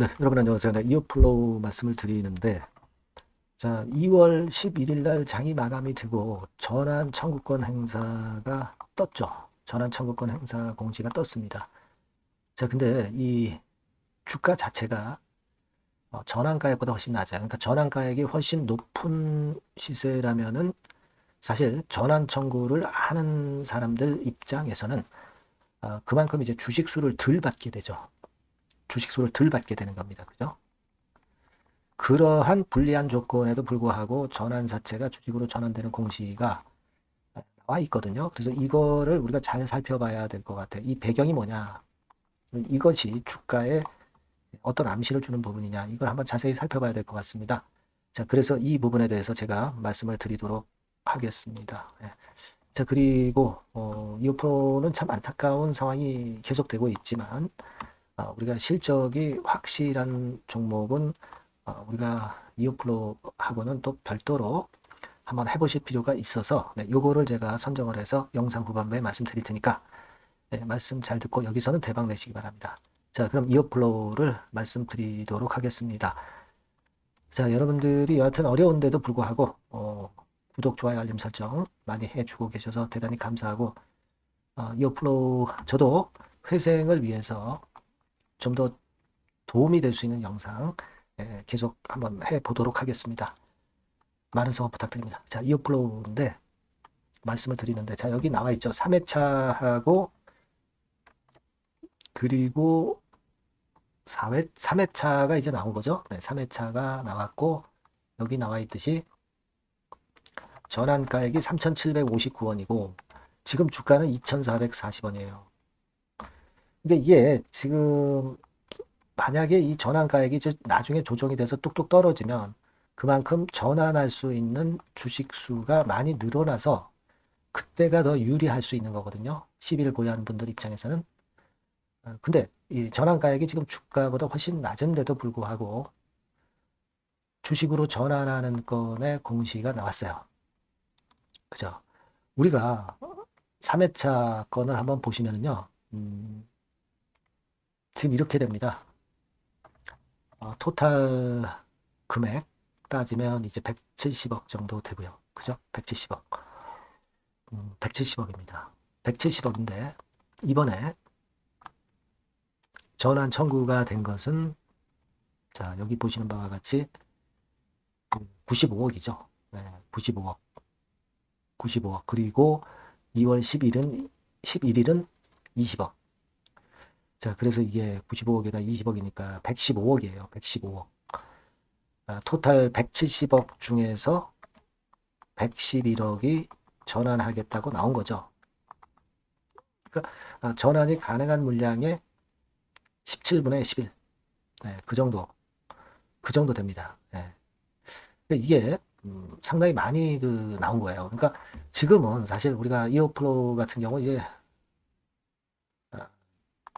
네, 여러분 안녕하세요. 네, 이어플로우 말씀을 드리는데, 자, 2월 11일 날 장이 마감이 되고 전환 청구권 행사가 떴죠. 전환 청구권 행사 공지가 떴습니다. 자, 근데 이 주가 자체가 어, 전환가액보다 훨씬 낮아요. 그러니까 전환가액이 훨씬 높은 시세라면은 사실 전환 청구를 하는 사람들 입장에서는 어, 그만큼 이제 주식 수를 덜 받게 되죠. 주식수를 덜 받게 되는 겁니다. 그죠? 그러한 불리한 조건에도 불구하고 전환사채가 주식으로 전환되는 공시가 나와 있거든요. 그래서 이거를 우리가 잘 살펴봐야 될 것 같아요. 이 배경이 뭐냐? 이것이 주가에 어떤 암시를 주는 부분이냐? 이걸 한번 자세히 살펴봐야 될 것 같습니다. 자, 그래서 이 부분에 대해서 제가 말씀을 드리도록 하겠습니다. 예. 자, 그리고 어, 이오프로는 참 안타까운 상황이 계속되고 있지만 아, 우리가 실적이 확실한 종목은 어, 우리가 이오플로하고는 또 별도로 한번 해보실 필요가 있어서 네, 요거를 제가 선정을 해서 영상 후반부에 말씀드릴 테니까 네, 말씀 잘 듣고 여기서는 대박 내시기 바랍니다. 자 그럼 이어플로우를 말씀드리도록 하겠습니다. 자 여러분들이 여하튼 어려운데도 불구하고 어, 구독, 좋아요, 알림 설정 많이 해주고 계셔서 대단히 감사하고 어, 이어플로우 저도 회생을 위해서 좀 더 도움이 될 수 있는 영상 예, 계속 한번 해 보도록 하겠습니다. 많은 성원 부탁드립니다. 자, 이어플로우인데 말씀을 드리는데 자, 여기 나와 있죠. 3회차하고 그리고 4회 3회차가 이제 나온 거죠. 네, 3회차가 나왔고 여기 나와 있듯이 전환가액이 3,759원이고 지금 주가는 2,440원이에요. 이게 지금 만약에 이 전환가액이 나중에 조정이 돼서 뚝뚝 떨어지면 그만큼 전환할 수 있는 주식 수가 많이 늘어나서 그때가 더 유리할 수 있는 거거든요. 시비를 보유하는 분들 입장에서는. 어, 근데 이 전환가액이 지금 주가보다 훨씬 낮은데도 불구하고 주식으로 전환하는 건의 공시가 나왔어요. 그죠? 우리가 3회차 건을 한번 보시면요. 음, 지금 이렇게 됩니다. 어, 토탈 금액 따지면 이제 170억 정도 되고요. 그죠? 170억. 음, 170억입니다. 170억인데 이번에 전환 청구가 된 것은 자 여기 보시는 바와 같이 95억이죠. 네, 95억. 95억. 그리고 2월 10일은 11일은 20억. 자, 그래서 이게 95억에다 20억이니까 115억이에요. 115억. 아, 토탈 170억 중에서 111억이 전환하겠다고 나온 거죠. 그러니까 아, 전환이 가능한 물량의 17분의 11. 네, 그 정도. 그 정도 됩니다. 네. 이게 음, 상당히 많이 그 나온 거예요. 그러니까 지금은 사실 우리가 이어플로 같은 경우 이제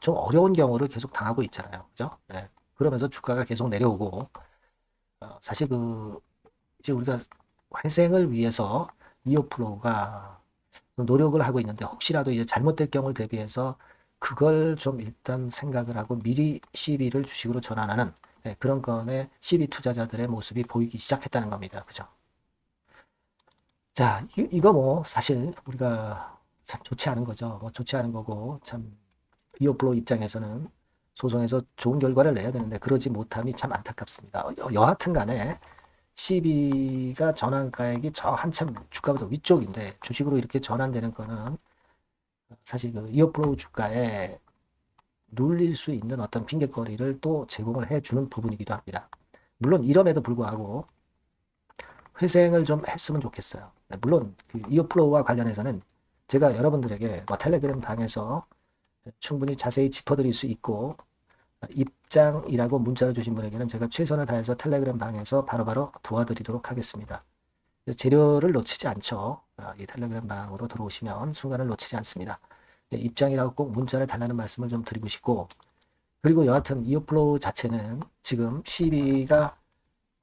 좀 어려운 경우를 계속 당하고 있잖아요. 그죠? 네. 그러면서 주가가 계속 내려오고, 어, 사실 그, 이제 우리가 회생을 위해서 이오플로우가 노력을 하고 있는데, 혹시라도 이제 잘못될 경우를 대비해서 그걸 좀 일단 생각을 하고 미리 CB를 주식으로 전환하는 네, 그런 건에 CB 투자자들의 모습이 보이기 시작했다는 겁니다. 그죠? 자, 이, 이거 뭐 사실 우리가 참 좋지 않은 거죠. 뭐 좋지 않은 거고, 참 이오플로 입장에서는 소송에서 좋은 결과를 내야 되는데 그러지 못함이 참 안타깝습니다. 여하튼 간에 CB가 전환가액이 저 한참 주가보다 위쪽인데 주식으로 이렇게 전환되는 거는 사실 그 이어플로우 주가에 눌릴 수 있는 어떤 핑계거리를 또 제공을 해주는 부분이기도 합니다. 물론 이럼에도 불구하고 회생을 좀 했으면 좋겠어요. 네, 물론 그 이어플로우와 관련해서는 제가 여러분들에게 뭐 텔레그램 방에서 충분히 자세히 짚어드릴 수 있고 입장이라고 문자를 주신 분에게는 제가 최선을 다해서 텔레그램 방에서 바로바로 도와드리도록 하겠습니다. 재료를 놓치지 않죠. 아, 이 텔레그램 방으로 들어오시면 순간을 놓치지 않습니다. 네, 입장이라고 꼭 문자를 달라는 말씀을 좀 드리고 싶고 그리고 여하튼 이어플로우 자체는 지금 CB가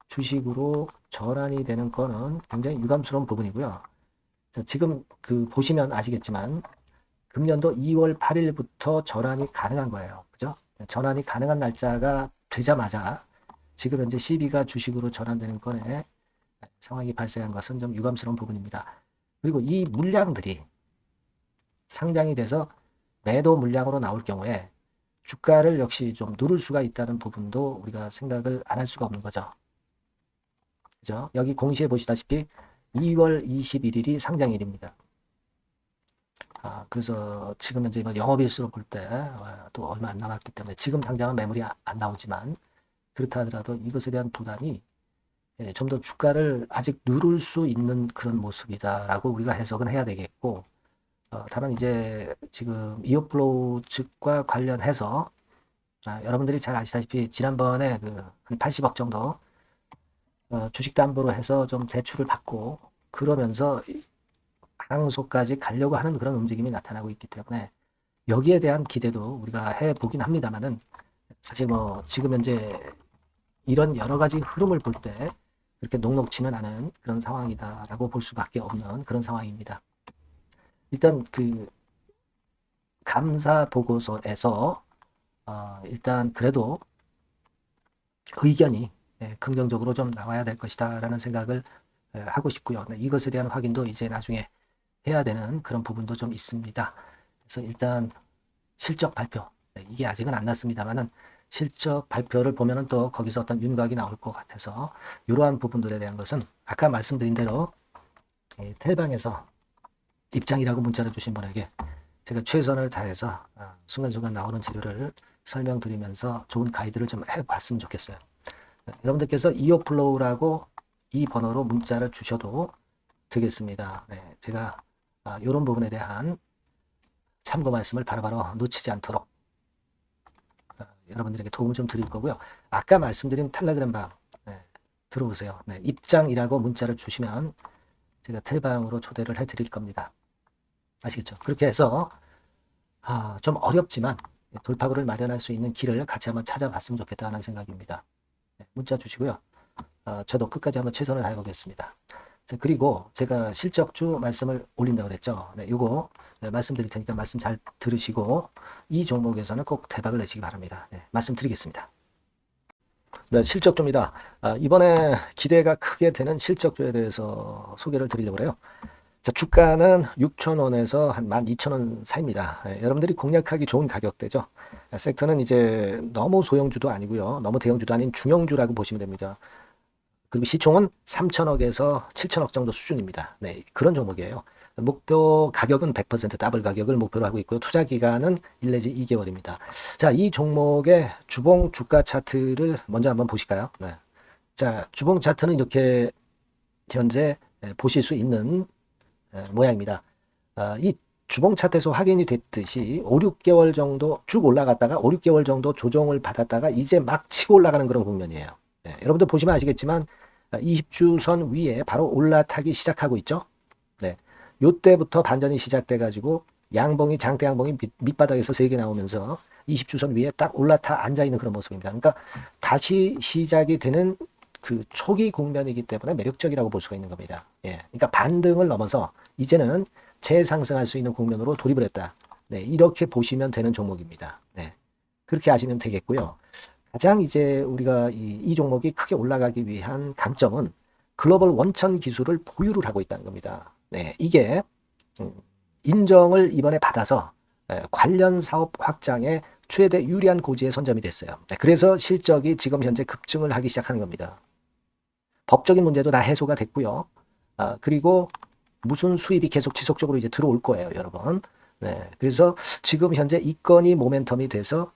주식으로 전환이 되는 거는 굉장히 유감스러운 부분이고요. 자, 지금 그 보시면 아시겠지만 금년도 2월 8일부터 전환이 가능한 거예요. 그죠? 전환이 가능한 날짜가 되자마자 지금 현재 CB가 주식으로 전환되는 건에 상황이 발생한 것은 좀 유감스러운 부분입니다. 그리고 이 물량들이 상장이 돼서 매도 물량으로 나올 경우에 주가를 역시 좀 누를 수가 있다는 부분도 우리가 생각을 안 할 수가 없는 거죠. 그죠? 여기 공시에 보시다시피 2월 21일이 상장일입니다. 아, 그래서 지금 현재 뭐 영업일수로 볼 때 또 얼마 안 남았기 때문에 지금 당장은 매물이 아- 안 나오지만 그렇다 하더라도 이것에 대한 부담이 예, 좀 더 주가를 아직 누를 수 있는 그런 모습이다라고 우리가 해석은 해야 되겠고 어, 다만 이제 지금 이어플로우 측과 관련해서 아, 여러분들이 잘 아시다시피 지난번에 그 한 80억 정도 어, 주식 담보로 해서 좀 대출을 받고 그러면서 이- 항소까지 가려고 하는 그런 움직임이 나타나고 있기 때문에 여기에 대한 기대도 우리가 해 보긴 합니다만은 사실 뭐 지금 현재 이런 여러 가지 흐름을 볼 때 그렇게 녹록치는 않은 그런 상황이다라고 볼 수밖에 없는 그런 상황입니다. 일단 그 감사 보고서에서 어, 일단 그래도 의견이 예, 긍정적으로 좀 나와야 될 것이다라는 생각을 예, 하고 싶고요. 네, 이것에 대한 확인도 이제 나중에 해야 되는 그런 부분도 좀 있습니다. 그래서 일단 실적 발표 네, 이게 아직은 안 났습니다만은 실적 발표를 보면은 또 거기서 어떤 윤곽이 나올 것 같아서 이러한 부분들에 대한 것은 아까 말씀드린 대로 예, 텔방에서 입장이라고 문자를 주신 분에게 제가 최선을 다해서 어, 순간순간 나오는 재료를 설명드리면서 좋은 가이드를 좀 해봤으면 좋겠어요. 네, 여러분들께서 이어플로우라고 이 번호로 문자를 주셔도 되겠습니다. 네, 제가 이런 부분에 대한 참고 말씀을 바로바로 놓치지 않도록 어, 여러분들에게 도움을 좀 드릴 거고요. 아까 말씀드린 텔레그램 방 네, 들어오세요. 네, 입장이라고 문자를 주시면 제가 텔방으로 초대를 해드릴 겁니다. 아시겠죠? 그렇게 해서 아, 좀 어렵지만 돌파구를 마련할 수 있는 길을 같이 한번 찾아봤으면 좋겠다는 생각입니다. 네, 문자 주시고요. 아, 저도 끝까지 한번 최선을 다해보겠습니다. 자, 그리고 제가 실적주 말씀을 올린다고 그랬죠. 네, 요거 네, 말씀드릴 테니까 말씀 잘 들으시고 이 종목에서는 꼭 대박을 내시기 바랍니다. 네, 말씀드리겠습니다. 네, 실적주입니다. 아, 이번에 기대가 크게 되는 실적주에 대해서 소개를 드리려고 그래요. 자, 주가는 6,000원에서 한 12,000원 사이입니다. 예, 여러분들이 공략하기 좋은 가격대죠. 아, 섹터는 이제 너무 소형주도 아니고요. 너무 대형주도 아닌 중형주라고 보시면 됩니다. 그리고 시총은 3천억에서 7천억 정도 수준입니다. 네, 그런 종목이에요. 목표 가격은 100% 더블 가격을 목표로 하고 있고요. 투자 기간은 1 내지 2개월입니다. 자, 이 종목의 주봉 주가 차트를 먼저 한번 보실까요? 네. 자, 주봉 차트는 이렇게 현재 예, 보실 수 있는 예, 모양입니다. 아, 이 주봉 차트에서 확인이 됐듯이 5, 6개월 정도 쭉 올라갔다가 5, 6개월 정도 조정을 받았다가 이제 막 치고 올라가는 그런 국면이에요. 네, 여러분들 보시면 아시겠지만 20주선 위에 바로 올라타기 시작하고 있죠. 네. 요때부터 반전이 시작돼 가지고 양봉이 장대 양봉이 밑, 밑바닥에서 세게 나오면서 20주선 위에 딱 올라타 앉아 있는 그런 모습입니다. 그러니까 다시 시작이 되는 그 초기 국면이기 때문에 매력적이라고 볼 수가 있는 겁니다. 예. 그러니까 반등을 넘어서 이제는 재상승할 수 있는 국면으로 돌입을 했다. 네, 이렇게 보시면 되는 종목입니다. 네. 그렇게 아시면 되겠고요. 가장 이제 우리가 이, 이 종목이 크게 올라가기 위한 강점은 글로벌 원천 기술을 보유를 하고 있다는 겁니다. 네, 이게 음, 인정을 이번에 받아서 에, 관련 사업 확장에 최대 유리한 고지에 선점이 됐어요. 네, 그래서 실적이 지금 현재 급증을 하기 시작하는 겁니다. 법적인 문제도 다 해소가 됐고요. 아, 그리고 무슨 수입이 계속 지속적으로 이제 들어올 거예요, 여러분. 네, 그래서 지금 현재 이 건이 모멘텀이 돼서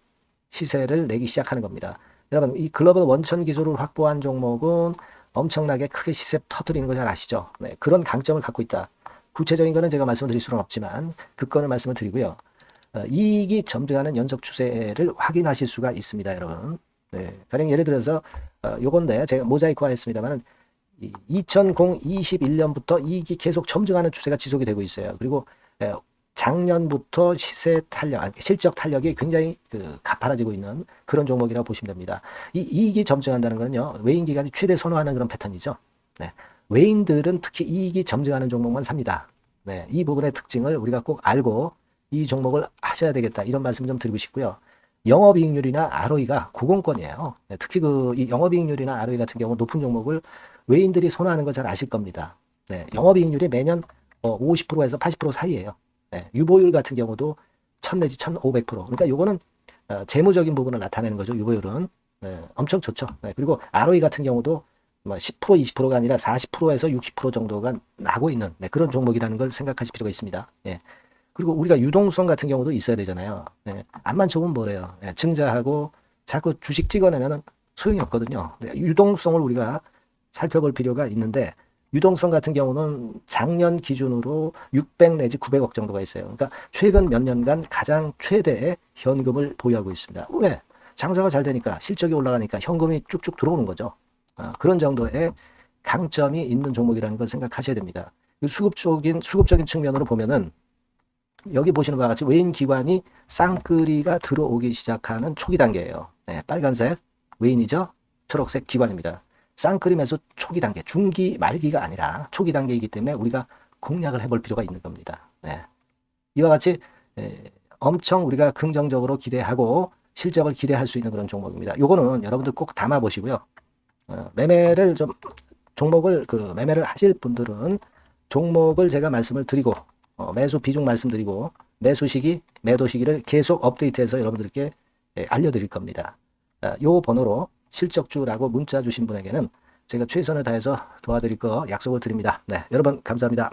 시세를 내기 시작하는 겁니다. 여러분, 이 글로벌 원천 기술을 확보한 종목은 엄청나게 크게 시세 터트리는 거 잘 아시죠? 네, 그런 강점을 갖고 있다. 구체적인 거는 제가 말씀드릴 수는 없지만 그 건을 말씀을 드리고요. 어, 이익이 점증하는 연속 추세를 확인하실 수가 있습니다, 여러분. 네, 가령 예를 들어서 어, 요건데 제가 모자이크화 했습니다만은 2021년부터 이익이 계속 점증하는 추세가 지속이 되고 있어요. 그리고 에, 작년부터 시세 탄력, 실적 탄력이 굉장히 그 가파라지고 있는 그런 종목이라고 보시면 됩니다. 이 이익이 점증한다는 거는요, 외인 기관이 최대 선호하는 그런 패턴이죠. 네. 외인들은 특히 이익이 점증하는 종목만 삽니다. 네. 이 부분의 특징을 우리가 꼭 알고 이 종목을 하셔야 되겠다. 이런 말씀 좀 드리고 싶고요. 영업이익률이나 ROE가 고공권이에요. 네, 특히 그이 영업이익률이나 ROE 같은 경우 높은 종목을 외인들이 선호하는 거 잘 아실 겁니다. 네, 영업이익률이 매년 어, 50%에서 80% 사이에요. 네, 유보율 같은 경우도 1000 내지 1500%. 그러니까 요거는 어, 재무적인 부분을 나타내는 거죠. 유보율은. 네, 엄청 좋죠. 네, 그리고 ROE 같은 경우도 뭐 10% 20%가 아니라 40%에서 60% 정도가 나고 있는 네, 그런 종목이라는 걸 생각하실 필요가 있습니다. 예. 그리고 우리가 유동성 같은 경우도 있어야 되잖아요. 예. 앞만 좋으면 뭐래요. 예. 증자하고 자꾸 주식 찍어내면 소용이 없거든요. 네, 유동성을 우리가 살펴볼 필요가 있는데 유동성 같은 경우는 작년 기준으로 600 내지 900억 정도가 있어요. 그러니까 최근 몇 년간 가장 최대의 현금을 보유하고 있습니다. 왜? 장사가 잘 되니까 실적이 올라가니까 현금이 쭉쭉 들어오는 거죠. 아, 그런 정도의 강점이 있는 종목이라는 걸 생각하셔야 됩니다. 그 수급적인 수급적인 측면으로 보면은 여기 보시는 바와 같이 외인 기관이 쌍끌이가 들어오기 시작하는 초기 단계예요. 네, 빨간색 외인이죠. 초록색 기관입니다. 매수 초기 단계, 중기 말기가 아니라 초기 단계이기 때문에 우리가 공략을 해볼 필요가 있는 겁니다. 네. 이와 같이 에, 엄청 우리가 긍정적으로 기대하고 실적을 기대할 수 있는 그런 종목입니다. 요거는 여러분들 꼭 담아 보시고요. 어, 매매를 좀 종목을 그 매매를 하실 분들은 종목을 제가 말씀을 드리고 어, 매수 비중 말씀드리고 매수 시기 매도 시기를 계속 업데이트해서 여러분들께 예, 알려드릴 겁니다. 아, 요 번호로 실적주라고 문자 주신 분에게는 제가 최선을 다해서 도와드릴 거 약속을 드립니다. 네, 여러분 감사합니다.